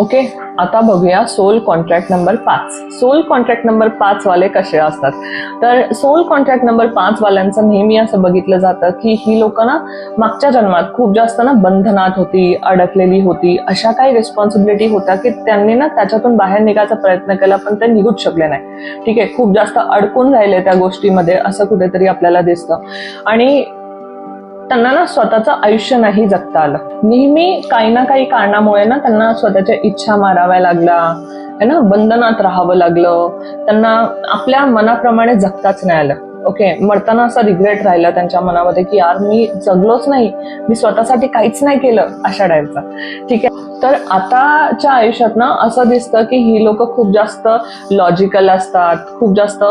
Okay आता बघूया soul contract number पाच. सोल कॉन्ट्रॅक्ट नंबर पाच वाले कसे असतात? तर सोल कॉन्ट्रॅक्ट नंबर पाच वाल्यांचं नेहमी असं बघितलं जातं की ही लोक ना मागच्या जन्मात खूप जास्त ना बंधनात होती अडकलेली होती. अशा काही रिस्पॉन्सिबिलिटी होत्या की त्यांनी ना त्याच्यातून बाहेर निघायचा प्रयत्न केला पण ते निघूच शकले नाही. ठीक आहे खूप जास्त अडकून राहिले त्या गोष्टीमध्ये असं कुठेतरी आपल्याला दिसतं. आणि त्यांना ना स्वतःचं आयुष्य नाही जगता आलं. नेहमी काही ना काही कारणामुळे ना त्यांना स्वतःच्या इच्छा माराव्या लागल्या. है ना? बंधनात राहावं लागलं. त्यांना आपल्या मनाप्रमाणे जगताच नाही आलं. ओके मरताना असा रिग्रेट राहिला त्यांच्या मनामध्ये की यार मी जगलोच नाही. मी स्वतःसाठी काहीच नाही केलं अशा टाईपचा ठीक आहे. तर आताच्या आयुष्यात ना असं दिसतं की ही लोक खूप जास्त लॉजिकल असतात खूप जास्त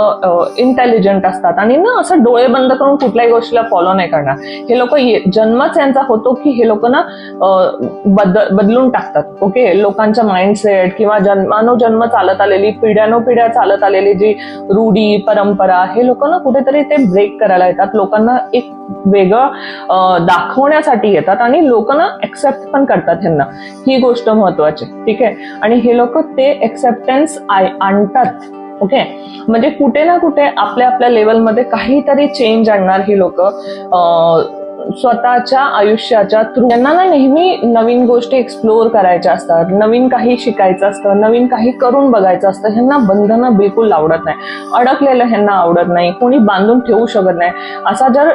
इंटेलिजंट असतात. आणि ना असं डोळे बंद करून कुठल्याही गोष्टीला फॉलो नाही करणार. हे लोक जन्मच यांचा होतो की हे लोक ना बद बदलून टाकतात. ओके लोकांच्या माइंडसेट किंवा जन्मानुजन्म चालत आलेली पिढ्यानुपिढ्या चालत आलेली जी रूढी परंपरा हे लोक ना कुठे कुठेतरी ते ब्रेक करायला येतात. लोकांना एक वेगळं दाखवण्यासाठी येतात आणि लोकांना ना एक्सेप्ट पण करतात ह्यांना. ही गोष्ट महत्वाची. ठीक आहे? आणि हे लोक ते एक्सेप्टन्स आणतात. ओके? म्हणजे कुठे ना कुठे आपल्या आपल्या लेवलमध्ये काहीतरी चेंज आणणार ही लोक स्वतःच्या आयुष्याच्या थ्रू त्यांना ना नेहमी नवीन गोष्टी एक्सप्लोअर करायच्या असतात. नवीन काही शिकायचं असतं नवीन काही करून बघायचं असतं. ह्यांना बंधनं बिलकुल आवडत नाही. अडकलेलं ह्यांना आवडत नाही. कोणी बांधून ठेवू शकत नाही. असा जर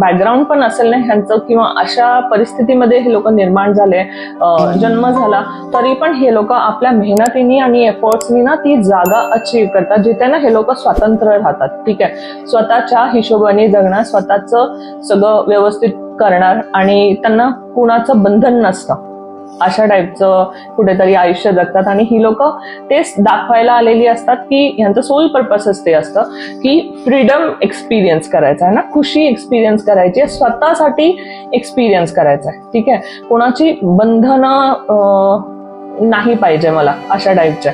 बॅकग्राऊंड पण असेल ना ह्यांचं किंवा अशा परिस्थितीमध्ये हे लोक निर्माण झाले जन्म झाला तरी पण हे लोक आपल्या मेहनतीने आणि एफर्ट्सनी ना ती जागा अचीव करतात जिथे ना हे लोक स्वतंत्र राहतात. ठीक आहे? स्वतःच्या हिशोबाने जगणं स्वतःचं सगळं व्यवस्थित करणार आणि त्यांना कुणाचं बंधन नसतं. अशा टाईपचं कुठेतरी आयुष्य जगतात आणि ही लोक तेच दाखवायला आलेली असतात की यांचं सोल पर्पसच ते असतं की फ्रीडम एक्सपिरियन्स करायचा आहे ना? खुशी एक्सपिरियन्स करायची आहे स्वतःसाठी एक्सपिरियन्स करायचा आहे. ठीक आहे? कोणाची बंधनं नाही पाहिजे मला अशा टाईपच्या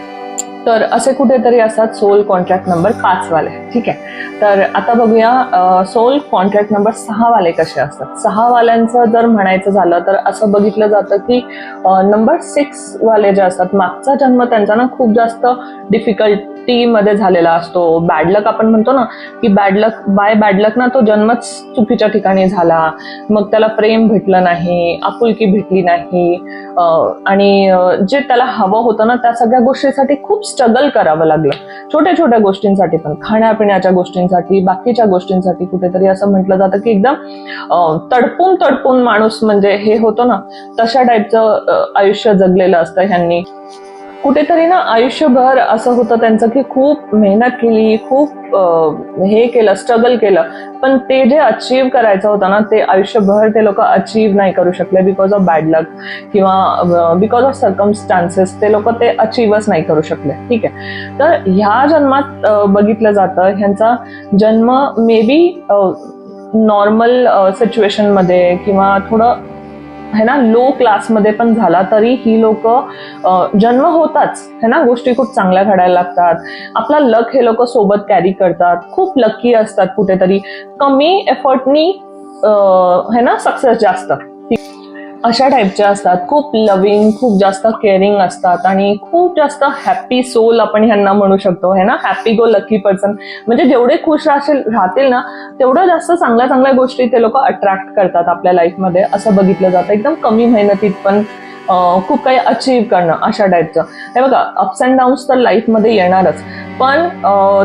तर असे कुठेतरी असतात सोल कॉन्ट्रॅक्ट नंबर पाच वाले. ठीक आहे? तर आता बघूया सोल कॉन्ट्रॅक्ट नंबर सहा वाले कसे असतात. सहा वाल्यांचं जर म्हणायचं झालं तर असं बघितलं जातं की नंबर सिक्स वाले जे असतात मागचा जन्म त्यांचा ना खूप जास्त डिफिकल्ट मध्ये झालेला असतो. बॅड लक आपण म्हणतो ना की bad luck by bad luck ना तो जन्मच चुकीच्या ठिकाणी झाला. मग त्याला प्रेम भेटलं नाही आपुलकी भेटली नाही. आणि जे त्याला हवं होतं ना त्या सगळ्या गोष्टीसाठी खूप स्ट्रगल करावं लागलं. छोट्या छोट्या गोष्टींसाठी पण खाण्यापिण्याच्या गोष्टींसाठी बाकीच्या गोष्टींसाठी कुठेतरी असं म्हटलं जातं की एकदम तडपून तडपून माणूस म्हणजे हे होतो ना तशा टाईपचं आयुष्य जगलेलं असतं ह्यांनी. कुठेतरी ना आयुष्यभर असं होतं त्यांचं की खूप मेहनत केली खूप हे केलं स्ट्रगल केलं. पण ते जे अचीव करायचं होतं ना ते आयुष्यभर ते लोक अचीव नाही करू शकले बिकॉज ऑफ बॅड लक किंवा बिकॉज ऑफ सर्कमस्टान्सेस ते लोक ते अचीवच नाही करू शकले. ठीक आहे. तर ह्या जन्मात बघितलं जातं ह्यांचा जन्म मे बी नॉर्मल सिच्युएशनमध्ये किंवा थोडं है ना? लो क्लासमध्ये पण झाला तरी ही लोक जन्म होताच है ना? गोष्टी खूप चांगल्या घडायला लागतात. आपला लक हे लोक सोबत कॅरी करतात. खूप लकी असतात कुठेतरी. कमी एफर्टनी है ना? सक्सेस जास्त. अशा टाईपच्या असतात. खूप लविंग खूप जास्त केअरिंग असतात आणि खूप जास्त हॅपी सोल आपण ह्यांना म्हणू शकतो. है ना? हॅपी गो लकी पर्सन म्हणजे जेवढे खुश राहशील राहतील ना तेवढं जास्त चांगल्या चांगल्या गोष्टी ते लोक अट्रॅक्ट करतात आपल्या लाईफमध्ये असं बघितलं जातं. एकदम कमी मेहनतीत पण खूप काही अचीव करणं अशा टाईपचं हे बघा अप्स अँड डाऊन्स तर लाईफमध्ये येणारच. पण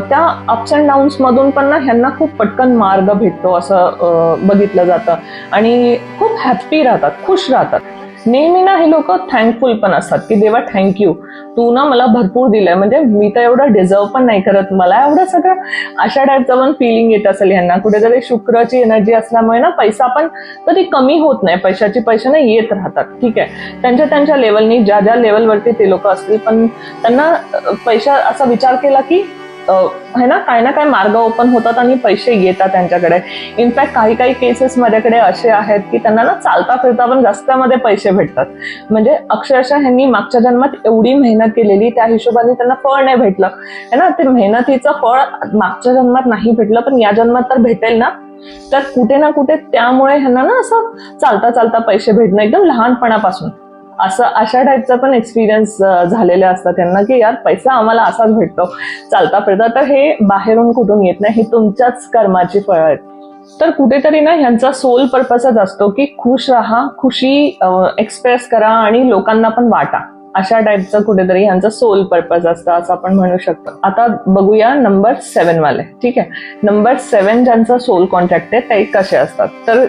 त्या अप्स अँड डाऊन्समधून पण ना ह्यांना खूप पटकन मार्ग भेटतो असं बघितलं जातं. आणि खूप हॅप्पी राहतात खुश राहतात. नेहमी ना हे लोक थँकफुल पण असतात की देवा थँक्यू तू ना मला भरपूर दिलंय. म्हणजे मी तर एवढं डिझर्व पण नाही करत. मला एवढं सगळं अशा टाईपचं पण फिलिंग येत असेल ह्यांना. कुठेतरी शुक्रची एनर्जी असल्यामुळे ना पैसा पण कधी कमी होत नाही. पैशाची पैसे ना येत राहतात. ठीक आहे? त्यांच्या त्यांच्या लेवलनी ज्या ज्या लेवलवरती ते लोक असतील. पण त्यांना पैशा पैसा असा विचार केला की है ना काही ना काही मार्ग ओपन होतात आणि पैसे येतात त्यांच्याकडे. इनफॅक्ट काही काही केसेस माझ्याकडे असे आहेत की त्यांना ना चालता फिरता पण रस्त्यामध्ये पैसे भेटतात. म्हणजे अक्षरशः ह्यांनी मागच्या जन्मात एवढी मेहनत केलेली त्या हिशोबाने त्यांना फळ नाही भेटलं. है ना ते मेहनतीचं फळ मागच्या जन्मात नाही भेटलं पण या जन्मात तर भेटेल ना. तर कुठे ना कुठे त्यामुळे ह्यांना ना असं चालता चालता पैसे भेटणं एकदम लहानपणापासून. असं अशा टाईपचा पण एक्सपिरियन्स झालेले असतात त्यांना की यार पैसा आम्हाला असाच भेटतो. चालता फिरता. तर हे बाहेरून कुठून येत नाही हे तुमच्याच कर्माची फळ आहेत. तर कुठेतरी ना ह्यांचा सोल पर्पजच असतो की खुश राहा खुशी एक्सप्रेस करा आणि लोकांना पण वाटा. अशा टाईपचं कुठेतरी ह्यांचं सोल पर्पज असतं असं आपण म्हणू शकतो. आता बघूया नंबर सेवन वाले. ठीक आहे? नंबर सेवन ज्यांचा सोल कॉन्ट्रॅक्ट आहे ते कसे असतात? तर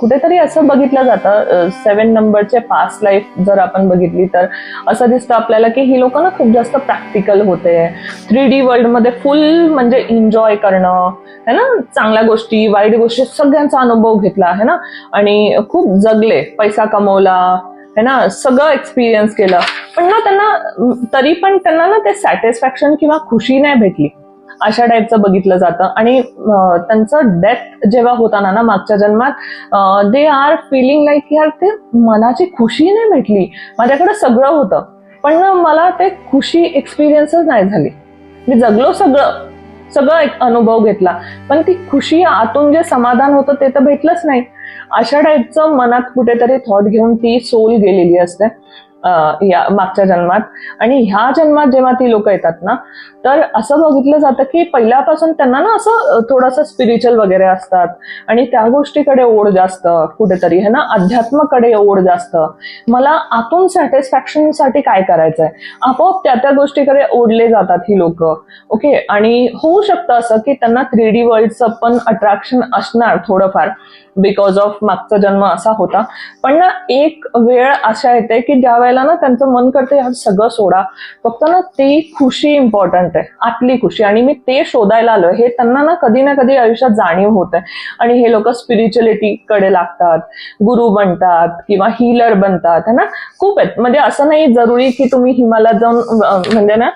कुठेतरी असं बघितलं जातं सेवन नंबरचे पास्ट लाईफ जर आपण बघितली तर असं दिसतं आपल्याला की ही लोक ना खूप जास्त प्रॅक्टिकल होते. थ्री डी वर्ल्डमध्ये फुल म्हणजे एन्जॉय करणं है ना? चांगल्या गोष्टी वाईट गोष्टी सगळ्यांचा अनुभव घेतला आहे ना? आणि खूप जगले पैसा कमवला है ना सगळं एक्सपिरियन्स केलं. पण ना त्यांना तरी पण त्यांना ना ते सॅटिस्फॅक्शन किंवा खुशी नाही भेटली. अशा टाईपचं बघितलं जातं. आणि त्यांचं डेथ जेव्हा होताना ना मागच्या जन्मात दे आर फिलिंग लाईक यार ते मनाची खुशी नाही भेटली. माझ्याकडे सगळं होतं. पण ना मला ते खुशी एक्सपिरियन्सच नाही झाली. मी जगलो सगळं. सगळं एक अनुभव घेतला. पण ती खुशी आतून जे समाधान होतं ते तर भेटलंच नाही. अशा टाईपचं मनात कुठेतरी थॉट घेऊन ती सोल गेलेली असते. या मागच्या जन्मात. आणि ह्या जन्मात जेव्हा ती लोक येतात ना तर असं बघितलं जातं की पहिल्यापासून त्यांना ना असं थोडंसं स्पिरिच्युअल वगैरे असतात. आणि त्या गोष्टीकडे ओढ जास्त कुठेतरी है ना अध्यात्माकडे ओढ जास्त. मला आतून सॅटिस्फॅक्शनसाठी काय करायचंय? आपोआप त्या त्या गोष्टीकडे ओढले जातात ही लोक. ओके आणि होऊ शकतं असं की त्यांना थ्री डी वर्ल्डचं पण अट्रॅक्शन असणार थोडंफार बिकॉज ऑफ मागचा जन्म असा होता. पण ना एक वेळ अशा येते की ज्या वेळेला ना त्यांचं मन करतं यार सगळं सोडा. फक्त ना ती खुशी इम्पॉर्टंट आहे आतली खुशी. आणि मी ते शोधायला आलो हे त्यांना ना कधी ना कधी आयुष्यात जाणीव होत. आहे आणि हे लोक स्पिरिच्युअलिटी कडे लागतात गुरु बनतात किंवा हिलर बनतात है ना? खूप आहेत. म्हणजे असं नाही जरुरी की तुम्ही हिमालयात जाऊन म्हणजे ना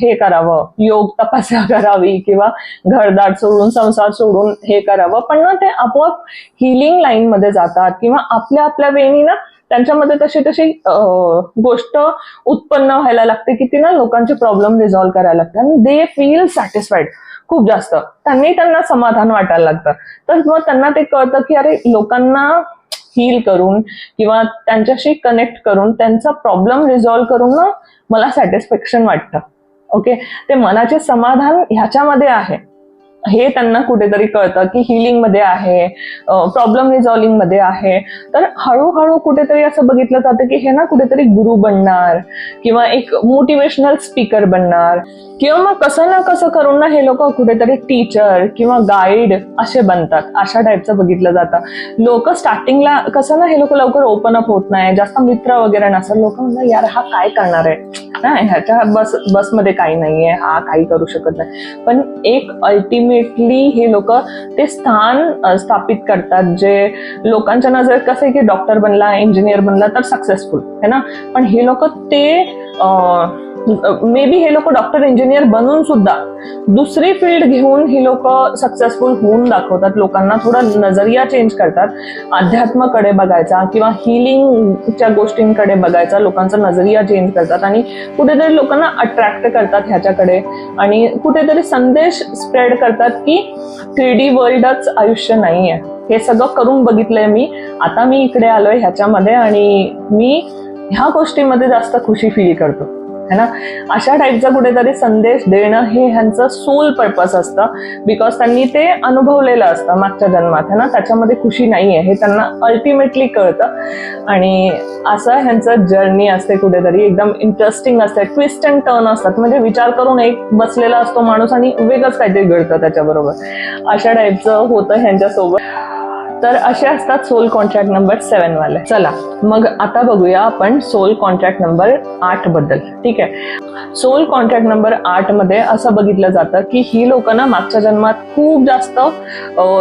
हे करावं योग तपस्या करावी किंवा घरदार सोडून संसार सोडून हे करावं. पण ना ते आपोआप हिलिंग लाईन मध्ये जातात किंवा आपल्या आपल्या वेळी ना त्यांच्यामध्ये तशी तशी गोष्ट उत्पन्न व्हायला लागते की ती ना लोकांचे प्रॉब्लेम रिझॉल्व्ह करायला लागते आणि दे फील सॅटिस्फाईड खूप जास्त. त्यांनी त्यांना समाधान वाटायला लागतं. तर मग त्यांना ते कळतं की अरे लोकांना हील करून किंवा त्यांच्याशी कनेक्ट करून त्यांचा प्रॉब्लेम रिझॉल्व्ह करून ना मला सॅटिस्फॅक्शन वाटतं. ओके ते मनाचे समाधान ह्याच्यामध्ये आहे. हे त्यांना कुठेतरी कळतं की हिलिंगमध्ये आहे प्रॉब्लेम रिझॉल्विंगमध्ये आहे. तर हळूहळू कुठेतरी असं बघितलं जातं की हे ना कुठेतरी गुरु बनणार किंवा एक मोटिवेशनल स्पीकर बनणार. किंवा मग कसं ना कसं करून ना हे लोक कुठेतरी टीचर किंवा गाईड असे बनतात. अशा टाईपचं बघितलं जातं. लोक स्टार्टिंगला कसं ना हे लोक लवकर ओपन अप होत नाही. जास्त मित्र वगैरे नसतात. लोक म्हणतात यार हा काय करणार आहे? नाही ह्याच्या बस बसमध्ये काही नाहीये हा काही करू शकत नाही. पण एक अल्टिमेटली हे लोक ते स्थान स्थापित करतात जे लोकांच्या नजरेत कसं आहे की डॉक्टर बनला इंजिनियर बनला तर सक्सेसफुल है ना? पण हे लोक ते मे बी हे लोक डॉक्टर इंजिनियर बनून सुद्धा दुसरी फील्ड घेऊन ही लोक सक्सेसफुल होऊन दाखवतात. लोकांना थोडा नजरिया चेंज करतात. अध्यात्माकडे बघायचा किंवा हिलिंगच्या गोष्टींकडे बघायचा. लोकांचा नजरिया चेंज करतात आणि कुठेतरी लोकांना अट्रॅक्ट करतात ह्याच्याकडे. आणि कुठेतरी संदेश स्प्रेड करतात की थ्री डी वर्ल्डच आयुष्य नाहीये. हे सगळं करून बघितलंय मी. आता मी इकडे आलोय ह्याच्यामध्ये आणि मी ह्या गोष्टीमध्ये जास्त खुशी फील करतो. है ना? अशा टाईपचा कुठेतरी संदेश देणं हे ह्यांचं सोल पर्पज असतं. बिकॉज त्यांनी ते अनुभवलेलं असतं मागच्या जन्मात है ना? त्याच्यामध्ये खुशी नाहीये. हे त्यांना अल्टिमेटली कळतं. आणि असं ह्यांचं जर्नी असते कुठेतरी. एकदम इंटरेस्टिंग असते. ट्विस्ट अँड टर्न असतात. म्हणजे विचार करून एक बसलेला असतो माणूस आणि वेगळंच काहीतरी घडतं त्याच्याबरोबर. अशा टाईपचं होतं ह्यांच्यासोबत. तर असे असतात सोल कॉन्ट्रॅक्ट नंबर सेवन वाले. चला मग आता बघूया आपण सोल कॉन्ट्रॅक्ट नंबर आठबद्दल. ठीक आहे? सोल कॉन्ट्रॅक्ट नंबर आठमध्ये असं बघितलं जातं की ही लोक ना मागच्या जन्मात खूप जास्त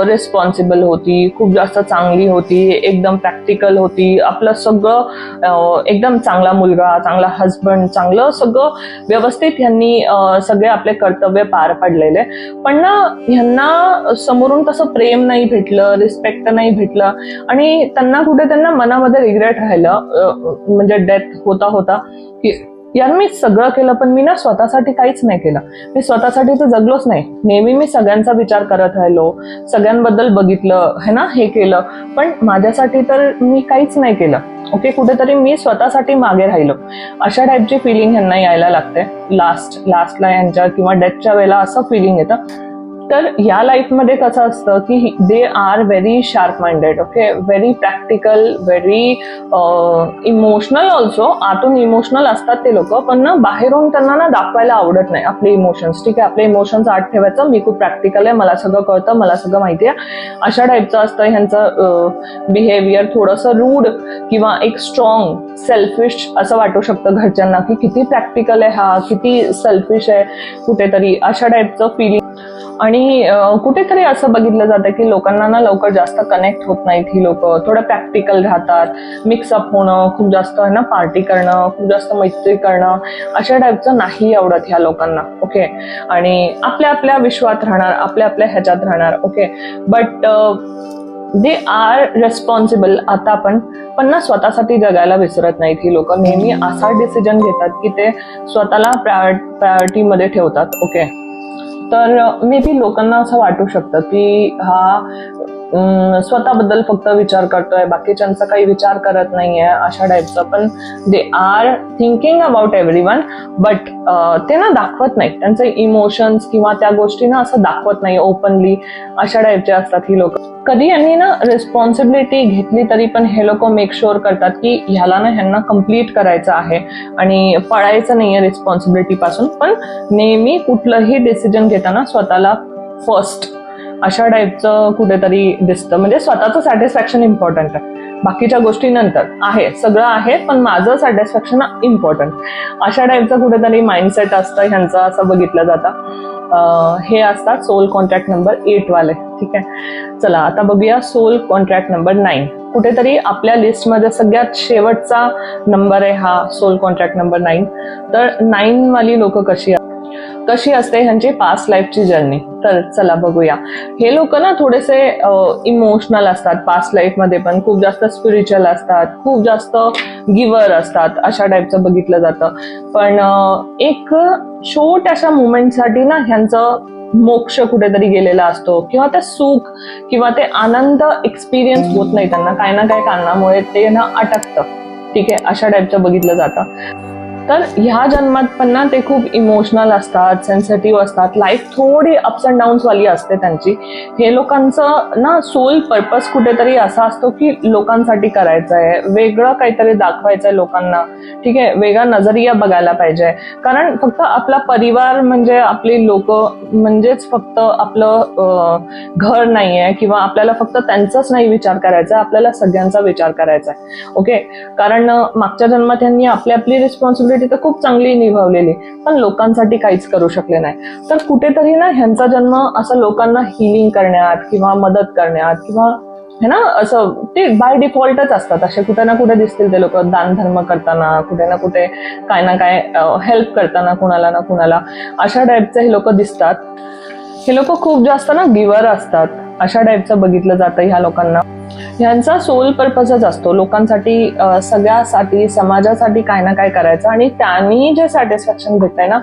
रिस्पॉन्सिबल होती खूप जास्त चांगली होती एकदम प्रॅक्टिकल होती आपलं सगळं एकदम चांगला मुलगा चांगला हजबंड चांगलं सगळं व्यवस्थित ह्यांनी सगळे आपले कर्तव्य पार पाडलेले. पण ना ह्यांना समोरून तसं प्रेम नाही भेटलं रिस्पेक्ट नाही भेटलं. आणि त्यांना कुठे त्यांना मनामध्ये रिग्रेट राहिलं म्हणजे डेथ होता होता की यार मी सगळं केलं पण मी ना स्वतःसाठी काहीच नाही केलं. मी स्वतःसाठी तर जगलोच नाही. नेहमी मी सगळ्यांचा विचार करत राहिलो सगळ्यांबद्दल बघितलं है ना हे केलं. पण माझ्यासाठी तर मी काहीच नाही केलं. ओके कुठेतरी मी स्वतःसाठी मागे राहिलो. अशा टाईपची फिलिंग यांना यायला लागते. लास्ट लास्टला यांच्या किंवा डेथच्या वेळेला असं फिलिंग येतं. तर या लाईफमध्ये कसं असतं की they are very sharp minded okay very practical very emotional also आतून इमोशनल असतात ते लोक पण ना बाहेरून त्यांना ना दाखवायला आवडत नाही आपले इमोशन्स ठीक आहे? आपले इमोशन्स आत ठेवायचं. मी खूप प्रॅक्टिकल आहे मला सगळं कळतं मला सगळं माहिती आहे. अशा टाईपचं असतं ह्यांचं बिहेवियर थोडंसं रूड किंवा एक स्ट्रॉंग सेल्फिश असं वाटू शकतं घरच्यांना की किती प्रॅक्टिकल आहे हा किती सेल्फिश आहे कुठेतरी. अशा टाईपचं फिलिंग आणि कुठेतरी असं बघितलं जातं की लोकांना ना लवकर जास्त कनेक्ट होत नाहीत ही लोक. थोडं प्रॅक्टिकल राहतात. मिक्सअप होणं खूप जास्त आहे ना पार्टी करणं खूप जास्त मैत्री करणं अशा टाईपचं नाही आवडत ह्या लोकांना ओके आणि आपल्या आपल्या विश्वात राहणार आपल्या आपल्या ह्याच्यात राहणार okay but they are responsible आता आपण पण ना स्वतःसाठी जगायला विसरत नाहीत ही लोक. नेहमी असा डिसिजन घेतात की ते स्वतःला प्रायोरिटीमध्ये ठेवतात ओके तर मे बी लोकांना असं वाटू शकतं की हा स्वतःबद्दल फक्त विचार करतोय बाकीच्यांचा काही विचार करत नाहीये अशा टाईपचा पण they are thinking about everyone but ते ना दाखवत नाही त्यांचे इमोशन्स किंवा त्या गोष्टी ना असं दाखवत नाही ओपनली अशा टाईपचे असतात ही लोक. कधी यांनी ना रिस्पॉन्सिबिलिटी घेतली तरी पण हे लोक मेक शुअर करतात की ह्याला ना ह्यांना कंप्लीट करायचं आहे आणि पळायचं नाहीये रिस्पॉन्सिबिलिटी पासून. पण नेहमी कुठलंही डिसिजन घेताना स्वतःला फर्स्ट अशा टाईपचं कुठेतरी दिसतं. म्हणजे स्वतःचं सॅटिस्फॅक्शन इम्पॉर्टंट आहे. बाकीच्या गोष्टी नंतर. आहे सगळं आहे पण माझं सॅटिस्फॅक्शन इम्पॉर्टंट अशा टाईपचं कुठेतरी माइंडसेट असतं ह्यांचं असं बघितलं जातं. हे असतात सोल कॉन्ट्रॅक्ट नंबर एट वाले ठीक आहे? चला आता बघूया सोल कॉन्ट्रॅक्ट नंबर नाईन कुठेतरी आपल्या लिस्टमध्ये सगळ्यात शेवटचा नंबर आहे हा सोल कॉन्ट्रॅक्ट नंबर नाईन तर नाईनवाली लोक कशी कशी असते ह्यांची पास्ट लाईफची जर्नी तर चला बघूया. हे लोक ना थोडेसे इमोशनल असतात पास्ट लाईफमध्ये पण. खूप जास्त स्पिरिच्युअल असतात. खूप जास्त गिवर असतात. अशा टाईपचं बघितलं जातं. पण एक एक छोट्याशा मुमेंटसाठी ना ह्यांचं मोक्ष कुठेतरी गेलेला असतो. किंवा ते सुख किंवा ते आनंद एक्सपिरियन्स होत नाही. त्यांना काही ना काही कारणामुळे ते ना अटकतं. ठीक आहे? अशा टाईपचं बघितलं जातं. तर ह्या जन्मात पण ना ते खूप इमोशनल असतात सेन्सिटिव्ह असतात. लाईफ थोडी अप्स अँड डाऊन्स वाली असते त्यांची. हे लोकांचं ना सोल पर्पज कुठेतरी असा असतो की लोकांसाठी करायचं आहे वेगळं काहीतरी दाखवायचं आहे लोकांना. ठीक आहे वेगळा नजरिया बघायला पाहिजे. कारण फक्त आपला परिवार म्हणजे आपली लोक म्हणजेच फक्त आपलं घर नाही आहे किंवा आपल्याला फक्त त्यांचाच नाही विचार करायचा आपल्याला सगळ्यांचा विचार करायचा आहे ओके कारण मागच्या जन्मात त्यांनी आपली आपली रिस्पॉन्सिबिलिटी तर खूप चांगली निभावलेली. पण लोकांसाठी काहीच करू शकले नाही. तर कुठेतरी ना ह्यांचा जन्म असं लोकांना हिलिंग करण्यात किंवा मदत करण्यात किंवा है ना असं ते बाय डिफॉल्टच असतात. असे कुठे ना कुठे दिसतील ते लोक. दानधर्म करताना कुठे ना कुठे काय ना काय हेल्प करताना कुणाला ना कुणाला. अशा टाईपचे हे लोक दिसतात. हे लोक खूप जास्त ना गिवर असतात. अशा टाईपचं बघितलं जातं ह्या लोकांना. ह्यांचा सोल पर्पजच असतो. लोकांसाठी सगळ्यासाठी समाजासाठी काय ना काय करायचं आणि त्यांनी जे सॅटिस्फॅक्शन भेटतंय ना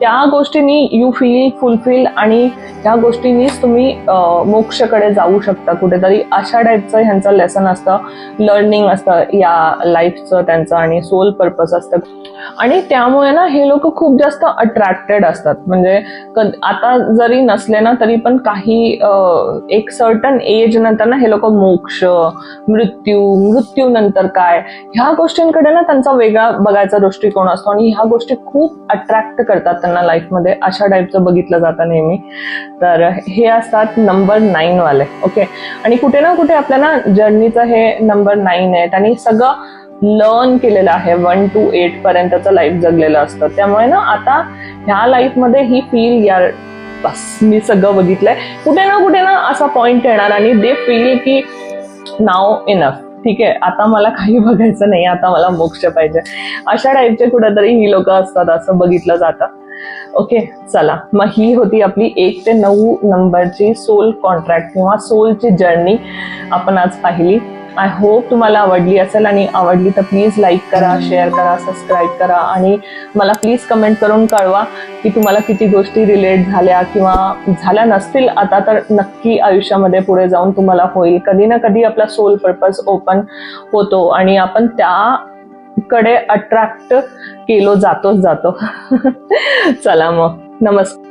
त्या गोष्टींनी यू फील फुलफिल आणि ह्या गोष्टींनीच तुम्ही मोक्षकडे जाऊ शकता कुठेतरी. अशा टाईपचं ह्यांचं लेसन असतं. लर्निंग असतं या लाईफचं त्यांचं आणि सोल पर्पज असतं. आणि त्यामुळे ना हे लोक खूप जास्त अट्रॅक्टेड असतात. म्हणजे आता जरी नसले ना तरी पण काही एक सर्टन एज नंतर ना हे लोक मोक्ष मृत्यू मृत्यू नंतर काय? ह्या गोष्टींकडे ना त्यांचा वेगळा बघायचा दृष्टिकोन असतो आणि ह्या गोष्टी खूप अट्रॅक्ट करतात त्यांना लाईफमध्ये अशा टाईपचं बघितलं जातं नेहमी. तर हे असतात नंबर नाईन वाले ओके आणि कुठे ना कुठे आपल्या ना जर्नीचं हे नंबर नाईन आहे त्यांनी सगळं लर्न केलेलं आहे. वन टू एट पर्यंतचं लाईफ जगलेलं असतं. त्यामुळे ना आता ह्या लाईफमध्ये ही फील यार बस मी सगळं बघितलंय. कुठे ना कुठे ना असा पॉइंट येणार आणि दे फील की नाव इनफ ठीक आहे? आता मला काही बघायचं नाही आता मला मोक्ष पाहिजे. अशा टाईपचे कुठेतरी ही लोक असतात असं बघितलं जातं. ओके चला. मग ही होती आपली एक ते नऊ नंबरची सोल कॉन्ट्रॅक्ट किंवा सोलची जर्नी आपण आज पाहिली. आय होप तुम्हाला आवडली असेल आणि आवडली तर प्लीज लाईक करा शेअर करा सबस्क्राईब करा आणि मला प्लीज कमेंट करून कळवा की तुम्हाला किती गोष्टी रिलेट झाल्या किंवा झाल्या नसतील आता तर नक्की आयुष्यामध्ये पुढे जाऊन तुम्हाला होईल. कधी ना कधी आपला सोल पर्पज ओपन होतो आणि आपण त्याकडे अट्रॅक्ट केलो जातोच जातो. चला मग. नमस्कार.